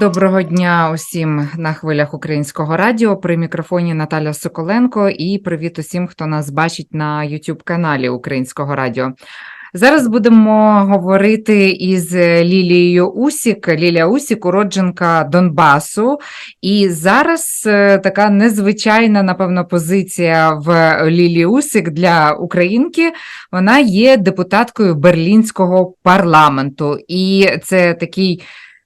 Доброго дня усім на хвилях українського радіо. При мікрофоні Наталя Соколенко і привіт усім, хто нас бачить на youtube каналі Українського радіо. Зараз будемо говорити із Лілією Усік. Лілія Усік, уродженка Донбасу. І зараз е, така незвичайна, напевно, позиція в Лілії Усік для українки. Вона є депутаткою Берлінського парламенту. І це такий.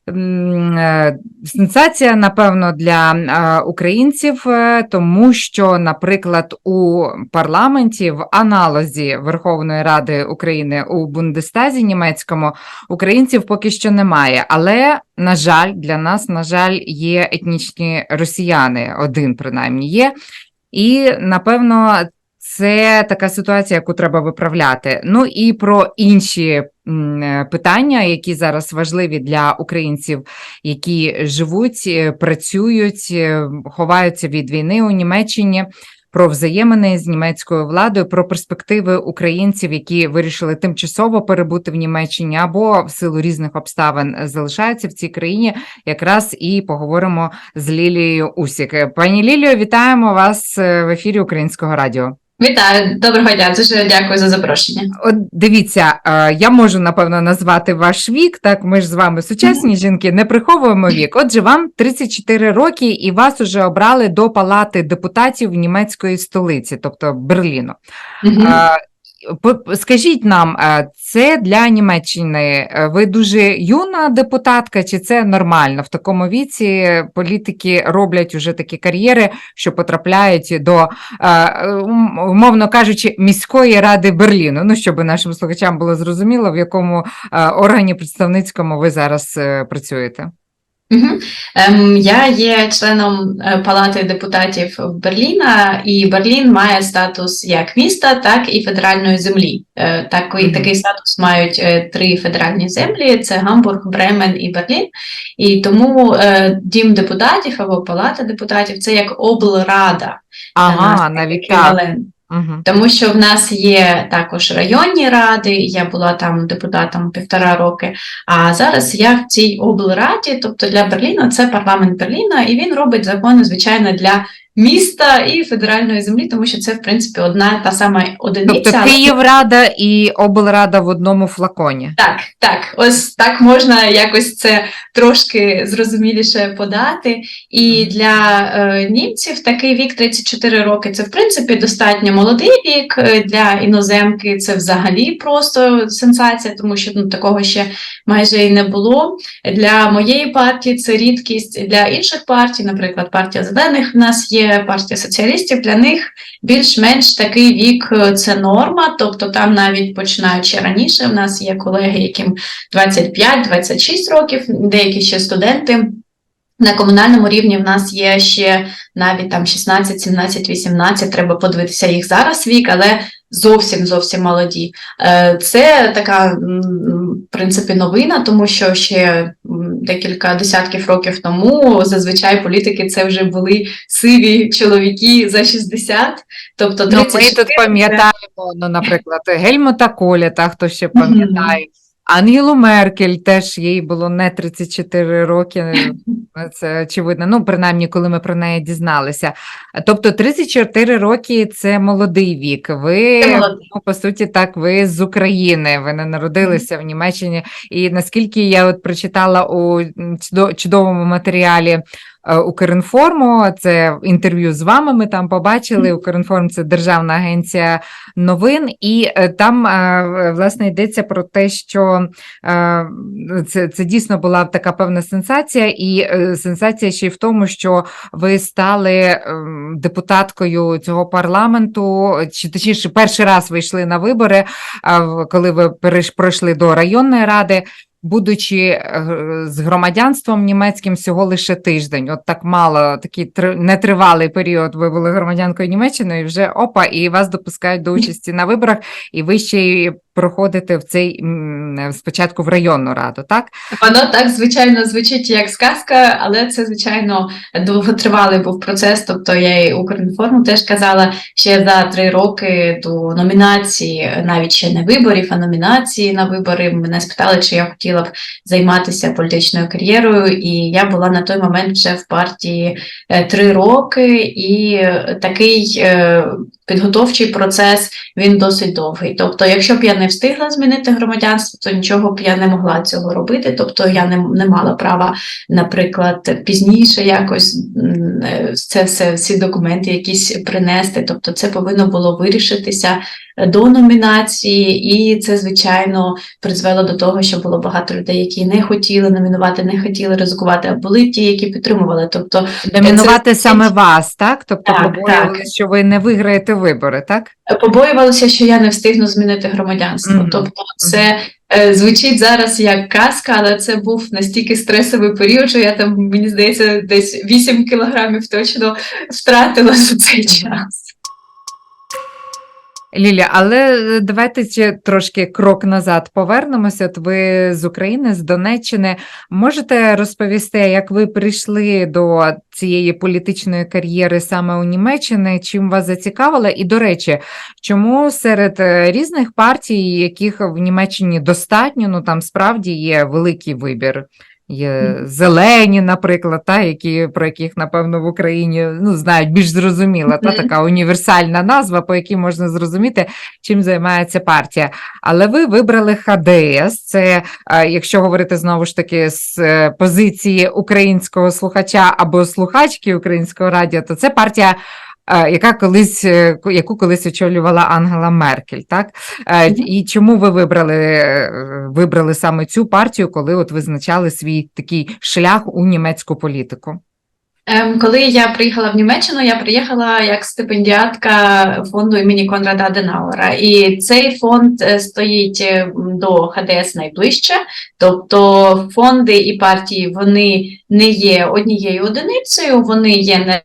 Е, Сенсація, напевно, для е, українців, е, тому що, наприклад, у парламенті в аналозі Верховної Ради України у Бундестазі німецькому українців поки що немає. Але, на жаль, для нас, на жаль, є етнічні росіяни, один принаймні є. І, напевно, це така ситуація, яку треба виправляти. Ну і про інші питання, які зараз важливі для українців, які живуть, е, працюють, е, ховаються від війни у Німеччині. Про взаємини з німецькою владою, про перспективи українців, які вирішили тимчасово перебути в Німеччині або в силу різних обставин залишаються в цій країні. Якраз і поговоримо з Лілією Усік. Пані Лілію, вітаємо вас е, в ефірі Українського радіо. Вітаю, доброго дня. Дуже дякую за запрошення. От дивіться, я можу напевно назвати ваш вік. Так, ми ж з вами сучасні жінки, не приховуємо вік. Отже, вам 34 роки, і вас уже обрали до палати депутатів німецької столиці, тобто Берліну. Скажіть нам, це для Німеччини е, ви дуже юна депутатка, чи це нормально? В такому віці політики роблять уже такі кар'єри, що потрапляють до, е, умовно кажучи, міської ради Берліну. Ну, щоб нашим слухачам було зрозуміло, в якому е, органі представницькому ви зараз працюєте. Ем, я є членом е, Палати депутатів Берліна, і Берлін має статус як міста, так і федеральної землі. Е, Такий, Мгм. такий статус мають е, три федеральні землі: це Гамбург, Бремен і Берлін. І тому е, дім депутатів або Палата депутатів це як облрада. Ага, навіть так. Тому що в нас є також районні ради, я була там депутатом півтора роки. А зараз я в цій облраді, тобто для Берліна, це парламент Берліна, і він робить закони, звичайно, для міста і федеральної землі, тому що це, в принципі, одна та сама одиниця. Тобто Київрада і облрада в одному флаконі. Так, так, ось так можна якось це трошки зрозуміліше подати. І для е, німців такий вік 34 роки це в принципі достатньо молодий вік. Е, Для іноземки це взагалі просто сенсація, тому що ну, такого ще майже і не було. Для моєї партії це рідкість. Для інших партій, наприклад, партія зелених в нас є, партія соціалістів. Для них більш-менш такий вік е, це норма, тобто там навіть починаючи раніше, в нас є колеги, яким 25-26 років, деякі ще студенти. На комунальному рівні в нас є ще навіть там 16, 17, 18, треба подивитися їх зараз вік, але зовсім зовсім молоді. Е, Це така, в принципі, новина, тому що ще декілька десятків років тому зазвичай політики це вже були сиві чоловіки за 60, тобто Ну, ми тут пам'ятаємо, ну, наприклад, Гельмута Коля, та хто ще пам'ятає. Ангелу Меркель теж їй було не 34 роки, це очевидно. Ну, принаймні, коли ми про неї дізналися. Тобто 34 роки це молодий вік. Ви, молодий. ну, по суті, так, ви з України, ви не народилися в Німеччині. І наскільки я от прочитала у чудовому матеріалі е, Укрінформу, це інтерв'ю з вами ми там побачили. Укрінформ це державна агенція новин, і е, там е, власне йдеться про те, що е, це, це дійсно була така певна сенсація, і е, сенсація ще й в тому, що ви стали ем, депутаткою цього парламенту, чи точніше, перший раз ви йшли на вибори, коли ви пройшли до районної ради. Будучи е, з громадянством німецьким всього лише тиждень, от так мало, такий три- нетривалий період ви були громадянкою Німеччини, і вже опа, і вас допускають до участі на виборах, і ви ще й проходити в цей спочатку в районну раду, так? Воно так звичайно звучить як сказка, але це звичайно довготривалий був процес. Тобто я і Укрінформу теж казала ще за три роки до номінації, навіть ще не виборів, а номінації на вибори. Мене спитали, чи я хотіла б займатися політичною кар'єрою, і я була на той момент вже в партії е, три роки, і е, такий е, підготовчий процес він досить довгий. Тобто, якщо б я не встигла змінити громадянство, то нічого б я не могла цього робити. Тобто я не, не мала права, наприклад, пізніше якось е, це все всі документи якісь принести. Тобто, це повинно було вирішитися до номінації, і це звичайно призвело до того, що було багато людей, які не хотіли номінувати, не хотіли ризикувати, а були ті, які підтримували. Тобто Домінувати це- саме вас, так? Тобто Так, побоювалися, так. що ви не виграєте вибори, так? побоювалися, що я не встигну змінити громадянство. Мгм. Тобто, це е, звучить зараз як казка, але це був настільки стресовий період, що я там, мені здається, десь 8 кілограмів точно втратила за цей час. Лілія, але е, давайте ще трошки крок назад повернемося. От ви з України, з Донеччини. Можете розповісти, як ви прийшли до цієї політичної кар'єри саме у Німеччині? Чим вас зацікавило? І до речі, чому серед е, різних партій, яких в Німеччині достатньо, ну там справді є великий вибір. Є зелені, наприклад, та, які, про яких, напевно, в Україні ну, знають більш зрозуміла, та така універсальна назва, по якій можна зрозуміти, чим займається партія. Але ви вибрали ХДС. Це, е, якщо говорити знову ж таки з е, позиції українського слухача або слухачки українського радіо, то це партія. Е, Яка колись е, яку колись очолювала Ангела Меркель, так Е, і чому ви вибрали вибрали саме цю партію, коли от визначали свій такий шлях у німецьку політику? Ем, Коли я приїхала в Німеччину, я приїхала як стипендіатка фонду імені Конрада Аденауера. І цей фонд стоїть до ХДС найближче. Тобто фонди і партії вони не є однією одиницею, вони є не.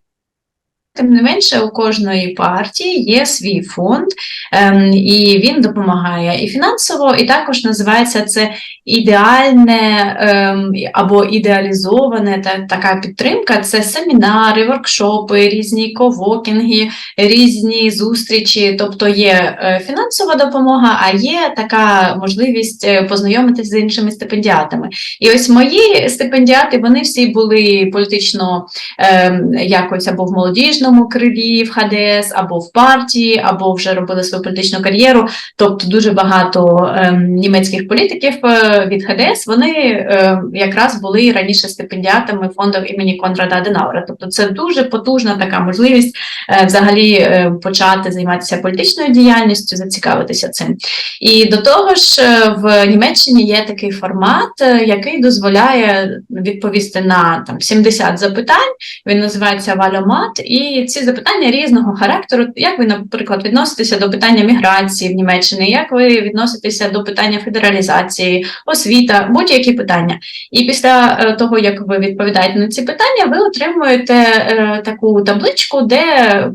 Тим не менше, у кожної партії є свій фонд, ем, і він допомагає і фінансово, і також називається це ідеальне ем, або ідеалізоване та, така підтримка. Це семінари, воркшопи, різні ковокінги, різні зустрічі. Тобто є е, фінансова допомога, а є така можливість е, познайомитися з іншими стипендіатами. І ось мої стипендіати, вони всі були політично ем, якось або в молодіжному крилі в ХДС, або в партії, або вже робили свою політичну кар'єру. Тобто дуже багато ем, німецьких політиків е, від ХДС вони е, якраз були раніше стипендіатами фонду імені Конрада Аденауера. Тобто це дуже потужна така можливість е, взагалі е, почати займатися політичною діяльністю, зацікавитися цим. І до того ж, е, в Німеччині є такий формат, е, який дозволяє відповісти на там 70 запитань. Він називається Вальомат, і ці запитання різного характеру. Як ви, наприклад, відноситеся до питання міграції в Німеччині? Як ви відноситеся до питання федералізації, освіта, будь-які питання? І після е, того, як ви відповідаєте на ці питання, ви отримуєте е, таку табличку, де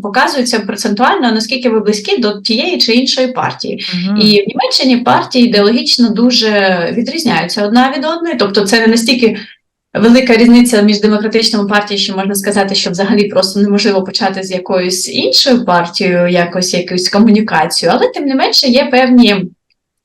показується процентуально наскільки ви близькі до тієї чи іншої партії. Мгм. І в Німеччині партії ідеологічно дуже відрізняються одна від одної, тобто це не настільки. Велика різниця між демократичними партіями, що можна сказати, що взагалі просто неможливо почати з якоюсь іншою партією, якось якусь комунікацію, але тим не менше є певні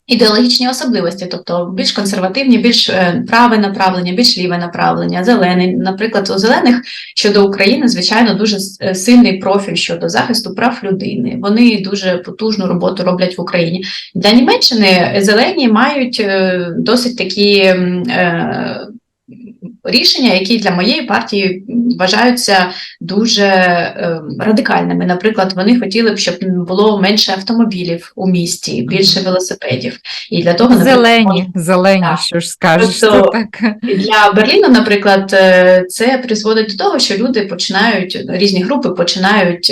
ідеологічні особливості, тобто більш консервативні, більш е, праве направлення, більш ліве направлення, зелений. Наприклад, у зелених щодо України, звичайно, дуже е, сильний профіль щодо захисту прав людини. Вони дуже потужну роботу роблять в Україні. Для Німеччини зелені мають е, досить такі. Рішення, які для моєї партії вважаються дуже е, радикальними. Наприклад, вони хотіли б, щоб було менше автомобілів у місті, більше велосипедів. І для того, наприклад, Зелені, зелені, Так. що ж скажеш, Тобто- то так. Для Берліну, наприклад, е, це призводить до того, що люди починають різні групи починають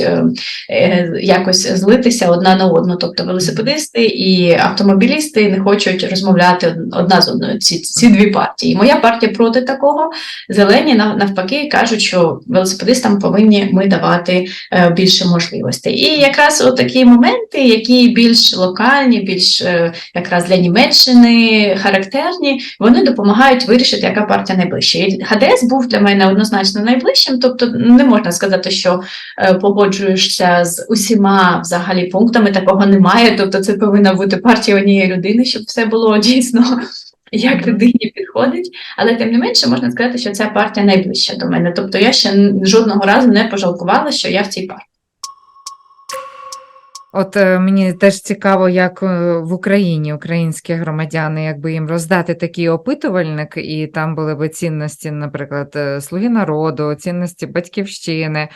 е, якось злитися одна на одну. Тобто велосипедисти і автомобілісти не хочуть розмовляти одна з одною. Ці, ці дві партії. Моя партія проти такого. Зелені навпаки кажуть, що велосипедистам повинні ми давати е, більше можливостей. І якраз такі моменти, які більш локальні, більш е, якраз для Німеччини характерні, вони допомагають вирішити, яка партія найближча. І ГДС був для мене однозначно найближчим, тобто не можна сказати, що е, погоджуєшся з усіма взагалі пунктами, такого немає. Тобто, це повинна бути партія однієї людини, щоб все було дійсно. Як людині підходить, але тим не менше можна сказати, що ця партія найближча до мене. Тобто я ще жодного разу не пожалкувала, що я в цій партії. От е, мені теж цікаво, як е, в Україні українські громадяни, якби їм роздати такий опитувальник, і там були б цінності, наприклад, е, Слуги народу, цінності батьківщини,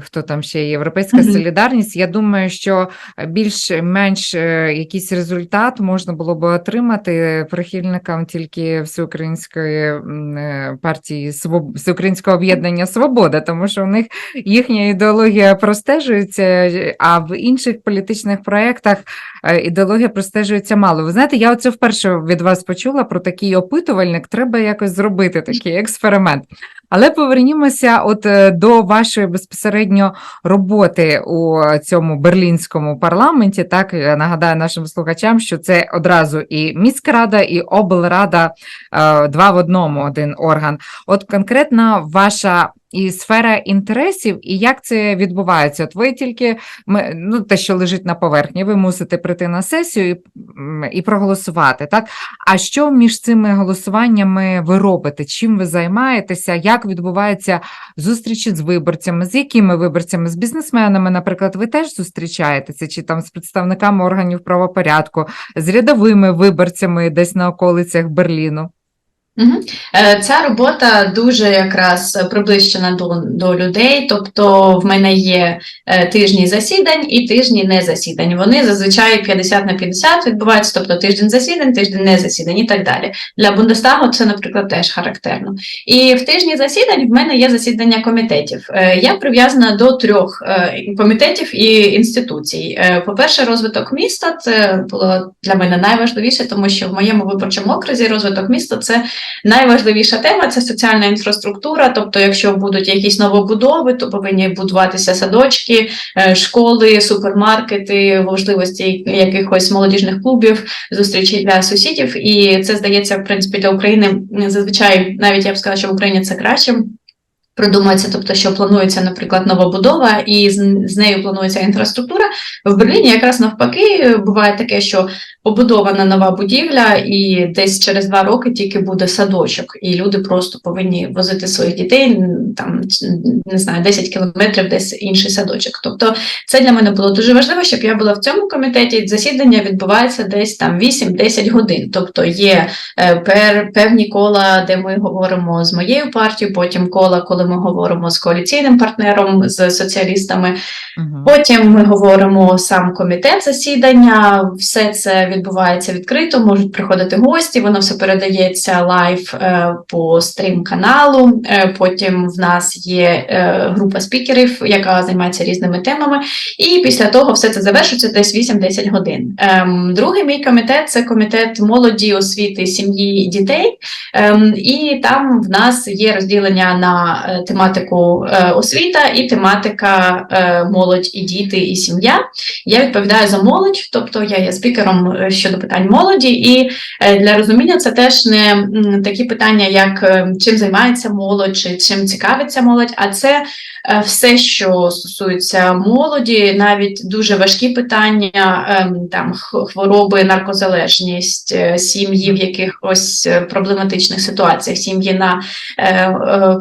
хто там ще є, Європейська солідарність. Я думаю, що більш-менш е, якийсь результат можна було б отримати прихильникам тільки всеукраїнської е, партії Всеукраїнського об'єднання Свобода, тому що у них їхня ідеологія простежується, е, а в інших політичних проєктах е, ідеологія простежується мало. Ви знаєте, я оце вперше від вас почула про такий опитувальник. Треба якось зробити такий експеримент. Але повернімося от е, до вашої безпосередньо роботи у цьому берлінському парламенті. Так я нагадаю нашим слухачам, що це одразу і міськрада, і облрада е, два в одному один орган. От конкретно ваша і сфера інтересів, і як це відбувається? От ви тільки ну, те, що лежить на поверхні, ви мусите прийти на сесію і, і проголосувати. Так? А що між цими голосуваннями ви робите? Чим ви займаєтеся? Як відбуваються зустрічі з виборцями? З якими виборцями? З бізнесменами, наприклад, ви теж зустрічаєтеся, чи там з представниками органів правопорядку, з рядовими виборцями десь на околицях Берліну? Е, Ця робота дуже якраз приближена до, до людей. Тобто, в мене є е, тижні засідань і тижні не засідань. Вони зазвичай 50 на 50 відбуваються, тобто тиждень засідань, тиждень не засідань і так далі. Для Бундестагу це, наприклад, теж характерно. І в тижні засідань в мене є засідання комітетів. Е, Я прив'язана до трьох комітетів і інституцій. По-перше, розвиток міста це було для мене найважливіше, тому що в моєму виборчому окрузі розвиток міста це найважливіша тема це соціальна інфраструктура. Тобто, якщо будуть якісь новобудови, то повинні будуватися садочки, е, школи, супермаркети, можливості якихось молодіжних клубів, зустрічі для сусідів. І це здається, в принципі, для України зазвичай, навіть я б сказала, що в Україні це краще. Продумується, тобто, що планується, наприклад, новобудова, і з, з нею планується інфраструктура. В Берліні якраз навпаки буває таке, що побудована нова будівля, і десь через два роки тільки буде садочок, і люди просто повинні возити своїх дітей там не знаю, 10 кілометрів, десь інший садочок. Тобто, це для мене було дуже важливо, щоб я була в цьому комітеті. Засідання відбувається десь там 8-10 годин. Тобто є е, пер, певні кола, де ми говоримо з моєю партією, потім кола, коли ми говоримо з коаліційним партнером, з соціалістами. Угу. Потім ми говоримо сам комітет засідання. Все це відбувається відкрито, можуть приходити гості. Воно все передається лайв е, по стрім-каналу. Е, потім в нас є е, група спікерів, яка займається різними темами. І після того все це завершується десь 8-10 годин. Ем, другий мій комітет це комітет молоді, освіти, сім'ї і дітей. Ем, і там в нас є розділення на тематику е, освіта і тематика е, молодь і діти, і сім'я. Я відповідаю за молодь, тобто я є спікером е, щодо питань молоді, і для розуміння це теж не такі питання, як чим займається молодь, чи чим цікавиться молодь, а це все, що стосується молоді, навіть дуже важкі питання, там хвороби, наркозалежність, сім'ї в якихось проблематичних ситуаціях, сім'ї на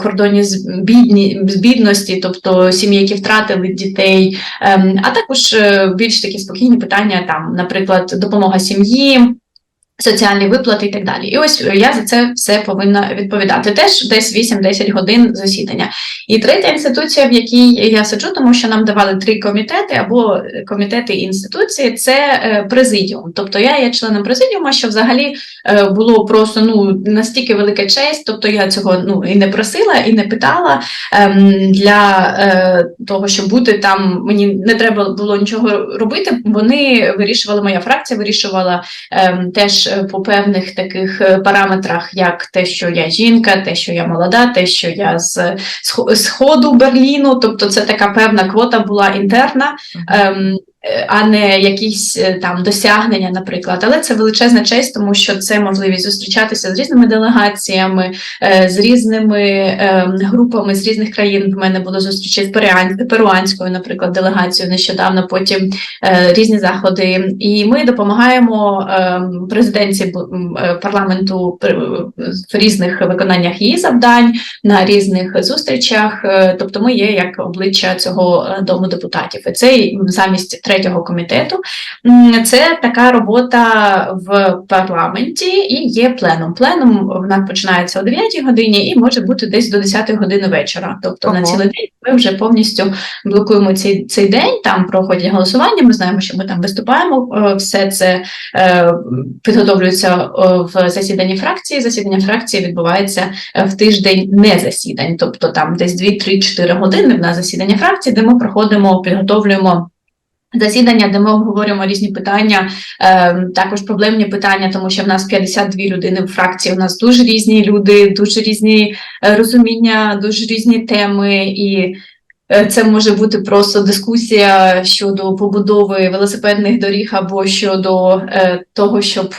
кордоні з, бідні, з бідності, тобто сім'ї, які втратили дітей, ем, а також е, більш такі спокійні питання, там, наприклад, допомога сім'ї. Соціальні виплати і так далі. І ось я за це все повинна відповідати. Теж десь 8-10 годин засідання. І третя інституція, в якій я сиджу, тому що нам давали три комітети або комітети і інституції, це е, президіум. Тобто я є членом президіуму, що взагалі е, було просто ну настільки велика честь. Тобто я цього ну і не просила, і не питала. Ем, для е, того, щоб бути там, мені не треба було нічого робити. Вони вирішували, моя фракція вирішувала ем, теж е, по певних таких е, параметрах, як те, що я жінка, те, що я молода, те, що я з сходу Берліну. Тобто, це така певна квота була інтерна. Ем, а не якісь е, там досягнення, наприклад. Але це величезна честь, тому що це можливість зустрічатися з різними делегаціями, е, з різними групами з різних країн. В мене було зустрічі з перуанською, наприклад, делегацією нещодавно. Потім е, різні заходи. І ми допомагаємо президенці бу- м, е, парламенту е, в різних виконаннях її завдань на різних зустрічах. Е, Тобто, ми є як обличчя цього е, дому депутатів. І це замість третього комітету. Це така робота в парламенті і є пленум. Пленум в нас починається о 9 годині і може бути десь до 10 години вечора. Тобто на цілий день ми вже повністю блокуємо цей, цей день. Там проходять голосування. Ми знаємо, що ми там виступаємо. Е, Все це е, підготовлюється е, в засіданні фракції. Засідання фракції відбувається е, в тиждень не засідань, тобто там десь 2-3-4 години в нас засідання фракції, де ми проходимо, підготовлюємо. Засідання, де ми обговорюємо різні питання, е, також проблемні питання, тому що в нас 52 людини в фракції. У нас дуже різні люди, дуже різні е, розуміння, дуже різні теми, і е, це може бути просто дискусія щодо побудови велосипедних доріг або щодо е, того, щоб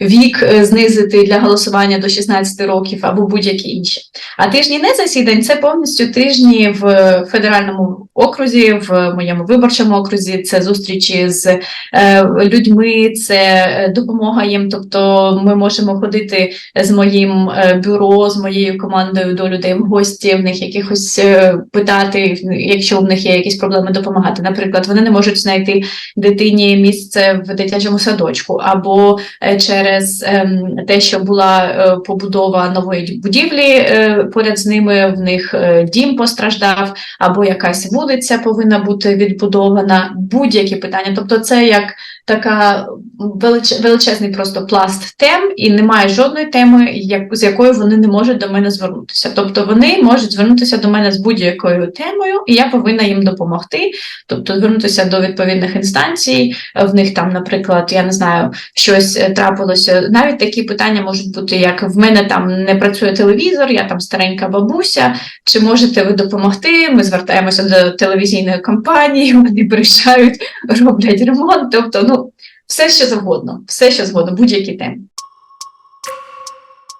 вік знизити для голосування до 16 років, або будь-які інші. А тижні не засідань це повністю тижні в федеральному окрузі, в моєму виборчому окрузі. Це зустрічі з е, людьми, це е, допомога їм. Тобто ми можемо ходити з моїм е, бюро, з моєю командою до людей в гості, в них якихось питати, якщо в них є якісь проблеми, допомагати. Наприклад, вони не можуть знайти дитині місце в дитячому садочку, або через ем, те, що була побудова нової будівлі поряд з ними, в них дім постраждав, або якась вулиця повинна бути відбудована, будь-які питання. Тобто, це як така велич, величезний просто пласт тем, і немає жодної теми, як, з якою вони не можуть до мене звернутися. Тобто вони можуть звернутися до мене з будь-якою темою, і я повинна їм допомогти, тобто звернутися до відповідних інстанцій. В них там, наприклад, я не знаю, щось е, трапилося. Навіть такі питання можуть бути, як в мене там не працює телевізор, я там старенька бабуся. Чи можете ви допомогти? Ми звертаємося до телевізійної компанії, вони приїжджають, роблять ремонт. Тобто, ну все що завгодно, все що завгодно, будь-які теми.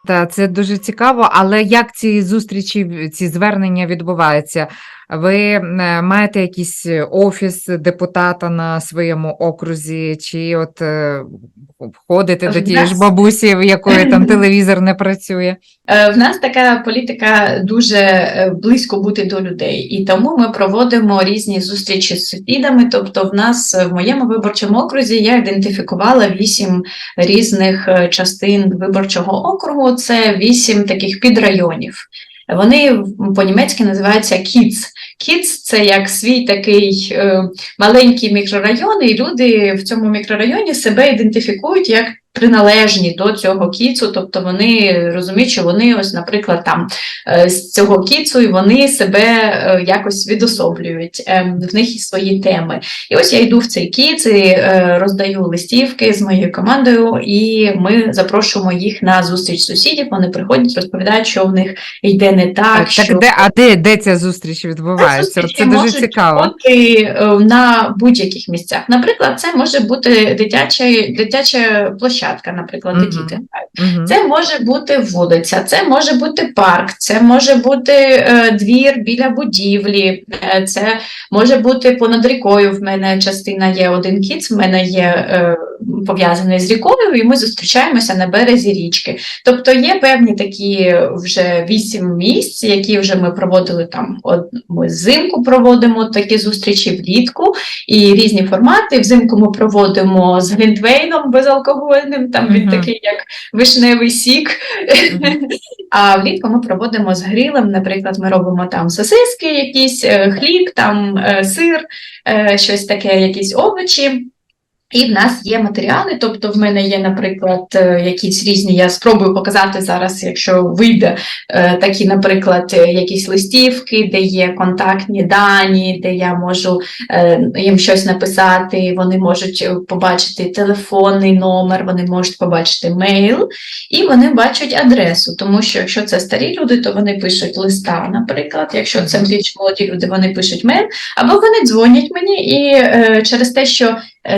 Та це дуже цікаво, але як ці зустрічі, ці звернення відбуваються? Ви е, маєте якийсь офіс депутата на своєму окрузі, чи от е, ходите до тієї ж бабусі, в якої там телевізор не працює? Е, В нас така політика дуже е, близько бути до людей, і тому ми проводимо різні зустрічі з сусідами. Тобто, в нас е, в моєму виборчому окрузі я ідентифікувала вісім різних е, частин виборчого округу. Це вісім таких підрайонів. Вони по-німецьки називаються кіц. Кіц це як свій такий е, маленький мікрорайон, і люди в цьому мікрорайоні себе ідентифікують як приналежні до цього кіцу, тобто вони розуміють, що вони, ось, наприклад, там е, з цього кіцу, і вони себе е, якось відособлюють, е, в них є свої теми. І ось я йду в цей кіц і роздаю листівки з моєю командою, і ми запрошуємо їх на зустріч сусідів. Вони приходять, розповідають, що в них йде не так. Так, що... так де, а де, де ця зустріч відбувається? Зустрічі Це дуже цікаво. на будь-яких місцях. Наприклад, це може бути дитяча, дитяча площадка, наприклад, де діти грають. Це може бути вулиця, це може бути парк, це може бути е, двір біля будівлі, е, це може бути понад рікою. В мене частина є один кіц, в мене є е, пов'язаний з рікою, і ми зустрічаємося на березі річки. Тобто є певні такі вже вісім місць, які вже ми проводили там. От ми взимку проводимо такі зустрічі влітку і різні формати. Взимку ми проводимо з глінтвейном безалкогольним, там він такий як вишневий сік. А влітку ми проводимо з грилем. Наприклад, ми робимо там сосиски, якісь е, хліб, там е, сир, е, щось таке, якісь овочі. І в нас є матеріали, тобто в мене є, наприклад, е, якісь різні. Я спробую показати зараз, якщо вийде е, такі, наприклад, е, якісь листівки, де є контактні дані, де я можу їм щось написати. Вони можуть побачити телефонний номер, вони можуть побачити мейл, і вони бачать адресу. Тому що якщо це старі люди, то вони пишуть листа, наприклад. Якщо це більш молоді люди, вони пишуть мейл, або вони дзвонять мені, і через те, що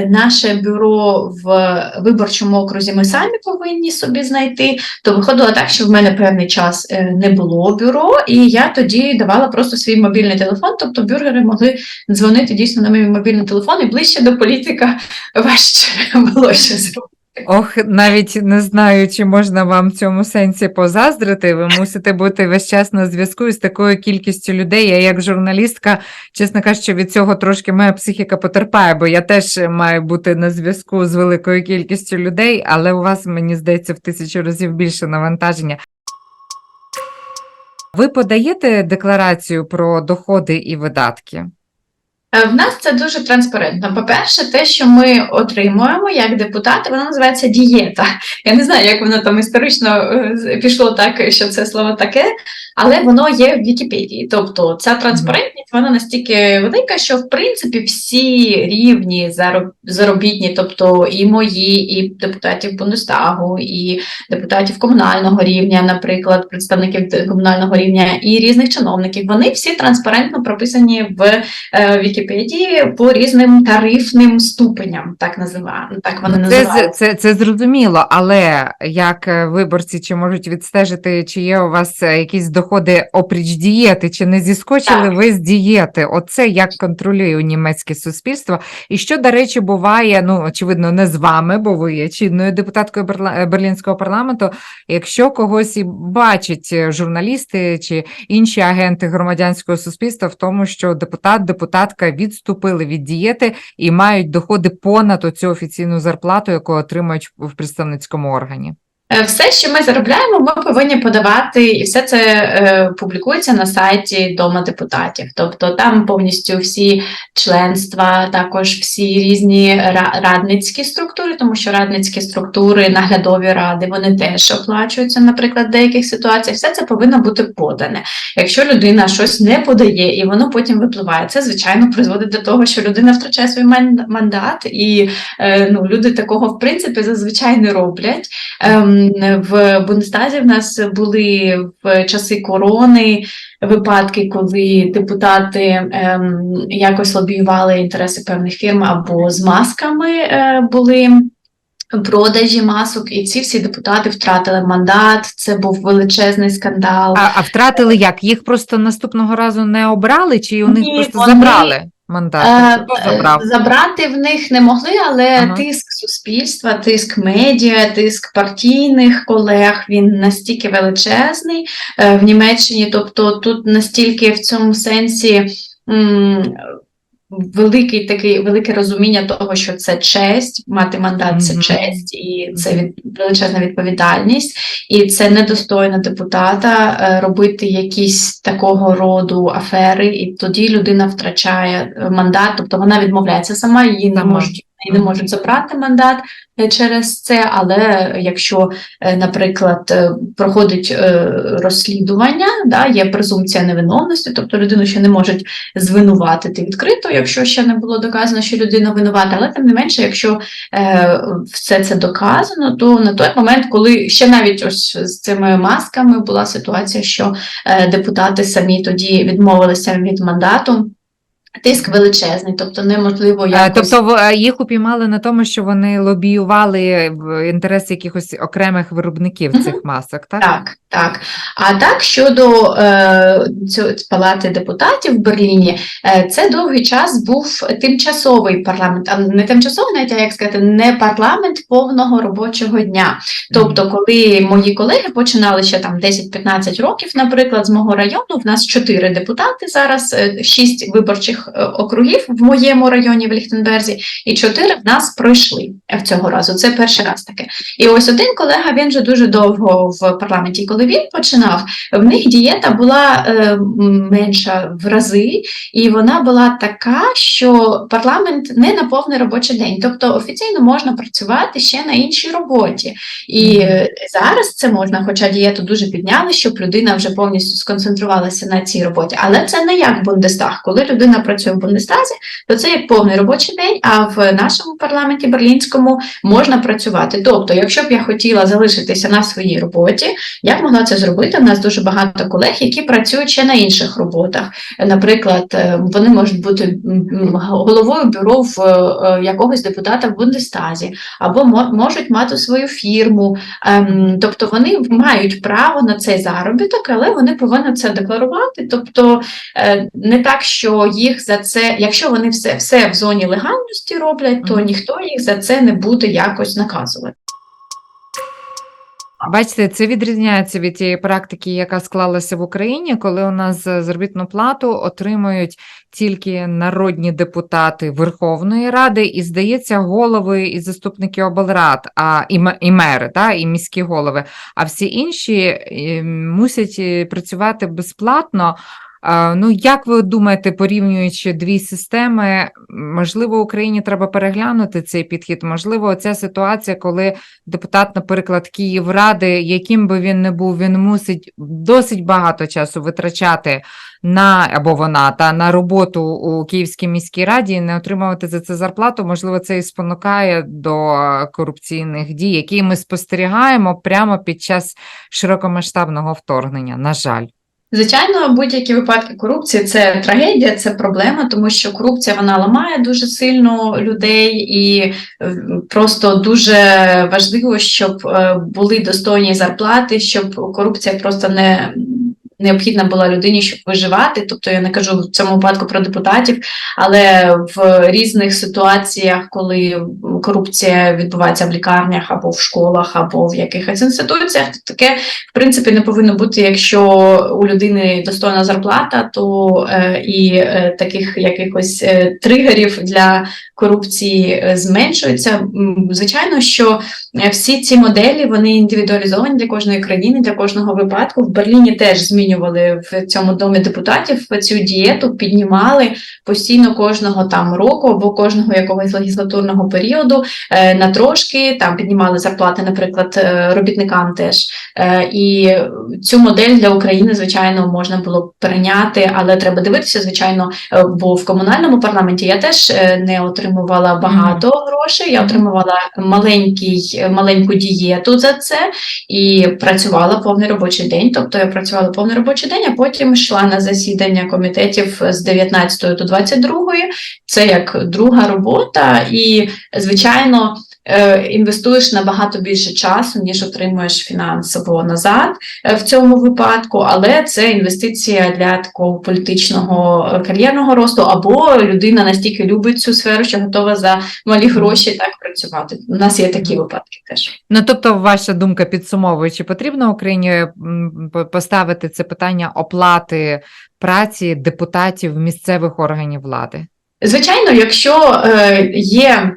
наше бюро в виборчому окрузі ми самі повинні собі знайти, то виходило так, що в мене певний час е, не було бюро, і я тоді давала просто свій мобільний телефон, тобто бюргери могли дзвонити дійсно на мій мобільний телефон, і ближче до політика важче було ще зробити. Ох, навіть не знаю, чи можна вам в цьому сенсі позаздрити. Ви мусите бути весь час на зв'язку із такою кількістю людей. Я як журналістка, чесно кажучи, від цього трошки моя психіка потерпає, бо я теж маю бути на зв'язку з великою кількістю людей, але у вас, мені здається, в тисячу разів більше навантаження. Ви подаєте декларацію про доходи і видатки? Е, В нас це дуже транспарентно. По-перше, те, що ми отримуємо як депутати, воно називається дієта. Я не знаю, як воно там історично е, пішло так, що це слово таке, але воно є в Вікіпедії. Тобто ця транспарентність вона настільки велика, що в принципі всі рівні зароб- заробітні, тобто і мої, і депутатів Бундестагу, і депутатів комунального рівня, наприклад, представників комунального рівня, і різних чиновників, вони всі транспарентно прописані в е, Вікіпедії по різним тарифним ступеням, так називаємо. Так вони Це, називають. з- це, це зрозуміло, але як е, виборці чи можуть відстежити, чи є у вас е, якісь доходи опріч дієти, чи не зіскочили Так. ви з дієти? Оце як контролює німецьке суспільство. І що, до речі, буває, ну, очевидно, не з вами, бо ви є чинною депутаткою Берлінського парламенту. Якщо когось і бачать е, журналісти чи інші агенти громадянського суспільства в тому, що депутат, депутатка відступили від дієти і мають доходи понад оцю офіційну зарплату, яку отримують в представницькому органі. Е, Все, що ми заробляємо, ми повинні подавати, і все це е, публікується на сайті Дома депутатів. Тобто там повністю всі членства, також всі різні радницькі структури, тому що радницькі структури, наглядові ради, вони теж оплачуються, наприклад, в деяких ситуаціях. Все це повинно бути подане. Якщо людина щось не подає і воно потім випливає, це звичайно призводить до того, що людина втрачає свій мандат, і е, ну, люди такого в принципі зазвичай не роблять. Ем, в Бундестазі в нас були в часи корони випадки, коли депутати ем, якось лобіювали інтереси певних фірм або з масками е, були. Продажі масок, і ці всі депутати втратили мандат. Це був величезний скандал. А, а втратили як? Їх просто наступного разу не обрали, чи у них Ні, просто вони- забрали мандат? Е, забрав? е, Забрати в них не могли, але Ага. тиск суспільства, тиск медіа, тиск партійних колег він настільки величезний е, в Німеччині. Тобто тут настільки в цьому сенсі. Великий такий велике розуміння того, що це честь, мати мандат це честь, і це від, величезна відповідальність, і це недостойно депутата е, робити якісь такого роду афери, і тоді людина втрачає е, мандат, тобто вона відмовляється сама, її не можуть її не можуть забрати мандат е, через це. Але якщо, е, наприклад, е, проходить розслідування, да, є презумпція невиновності, тобто людину ще не можуть звинуватити відкрито, якщо ще не було доказано, що людина винувата. Але тим не менше, якщо все це доказано, то на той момент, коли ще навіть ось з цими масками була ситуація, що депутати самі тоді відмовилися від мандату. Тиск величезний, тобто неможливо Е, якось... Тобто е, їх упіймали на тому, що вони лобіювали в інтереси якихось окремих виробників цих масок, так? Так, так. А так щодо е, цього палати депутатів в Берліні, е, це довгий час був тимчасовий парламент, а не тимчасовий, навіть а як сказати, не парламент повного робочого дня. Тобто, коли мої колеги починали ще там 10-15 років, наприклад, з мого району, в нас 4 депутати зараз, 6 виборчих виборчих е, округів в моєму районі в Ліхтенберзі, і чотири в нас пройшли в цього разу. Це перший раз таке. І ось один колега він вже дуже довго в парламенті. Коли він починав, в них дієта була е, менша в рази, і вона була така, що парламент не на повний робочий день. Тобто офіційно можна працювати ще на іншій роботі. І е, зараз це можна, хоча дієту дуже підняли, щоб людина вже повністю сконцентрувалася на цій роботі. Але це не як Бундестаг. Коли людина працює в Бундестазі, то це як повний робочий день. А в нашому парламенті берлінському можна працювати. Тобто, якщо б я хотіла залишитися на своїй роботі, я б могла це зробити. У нас дуже багато колег, які працюють ще на інших роботах. Наприклад, е, вони можуть бути головою бюро в е, якогось депутата в Бундестазі, або можуть мати свою фірму. Ем, Тобто вони мають право на цей заробіток, але вони повинні це декларувати. Тобто е, не так, що їх за це, якщо вони все, все в зоні легальності роблять, то ніхто їх за це не буде якось наказувати. Бачите, це відрізняється від тієї практики, яка склалася в Україні, коли у нас заробітну плату отримують тільки народні депутати Верховної Ради, і здається, голови і заступники облрад, а і, і мери, та, і міські голови. А всі інші е, мусять е, працювати безплатно. Ну, як ви думаєте, порівнюючи дві системи, можливо, Україні треба переглянути цей підхід? Можливо, ця ситуація, коли депутат, наприклад, Київради, яким би він не був, він мусить досить багато часу витрачати на або вона та на роботу у Київській міській раді і не отримувати за це зарплату. Можливо, це і спонукає до корупційних дій, які ми спостерігаємо прямо під час широкомасштабного вторгнення. На жаль. Звичайно, будь-які випадки корупції це трагедія, це проблема, тому що корупція вона ламає дуже сильно людей, і е, просто дуже важливо, щоб е, були достойні зарплати, щоб корупція просто не необхідна була людині, щоб виживати. Тобто я не кажу в цьому випадку про депутатів, але в різних ситуаціях, коли корупція відбувається в лікарнях або в школах, або в якихось інституціях, то таке в принципі не повинно бути, якщо у людини достойна зарплата, то е, і е, таких якихось е, тригерів для корупції е, зменшується. Звичайно, що всі ці моделі вони індивідуалізовані для кожної країни, для кожного випадку. В Берліні теж змінювали в цьому домі депутатів цю дієту, піднімали постійно кожного там року або кожного якогось легіслатурного періоду е, на трошки там піднімали зарплати, наприклад, е, робітникам теж. Е, І цю модель для України, звичайно, можна було б перейняти, але треба дивитися, звичайно, бо в комунальному парламенті я теж не отримувала багато грошей. Я отримувала маленький, маленьку дієту за це і працювала повний робочий день. Тобто я працювала повний робочий день, а потім йшла на засідання комітетів з 19 до 22. Це як друга робота, і звичайно. Е, Інвестуєш набагато більше часу, ніж отримуєш фінансово назад е, в цьому випадку, але це інвестиція для такого політичного е, кар'єрного росту, або людина настільки любить цю сферу, що готова за малі гроші так працювати. У нас є такі випадки теж. Ну, тобто, ваша думка підсумовуючи, потрібно Україні по- поставити це питання оплати праці депутатів місцевих органів влади? Звичайно, якщо є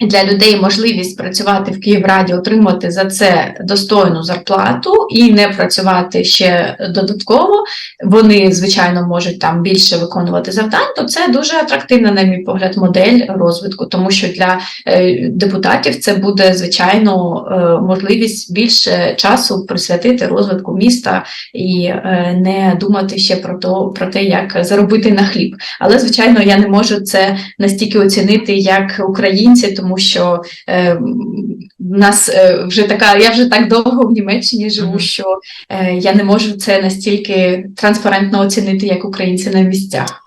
для людей можливість працювати в Київраді, отримати за це достойну зарплату і не працювати ще додатково, вони, звичайно, можуть там більше виконувати завдань, то це дуже атрактивна, на мій погляд, модель розвитку, тому що для е, депутатів це буде, звичайно, е, можливість більше часу присвятити розвитку міста і е, не думати ще про, то, про те, як заробити на хліб. Але, звичайно, я не можу це настільки оцінити, як українці, тому що е, в нас е, вже така, я вже так довго в Німеччині живу, Мгм. що е, я не можу це настільки транспарентно оцінити, як українці на місцях.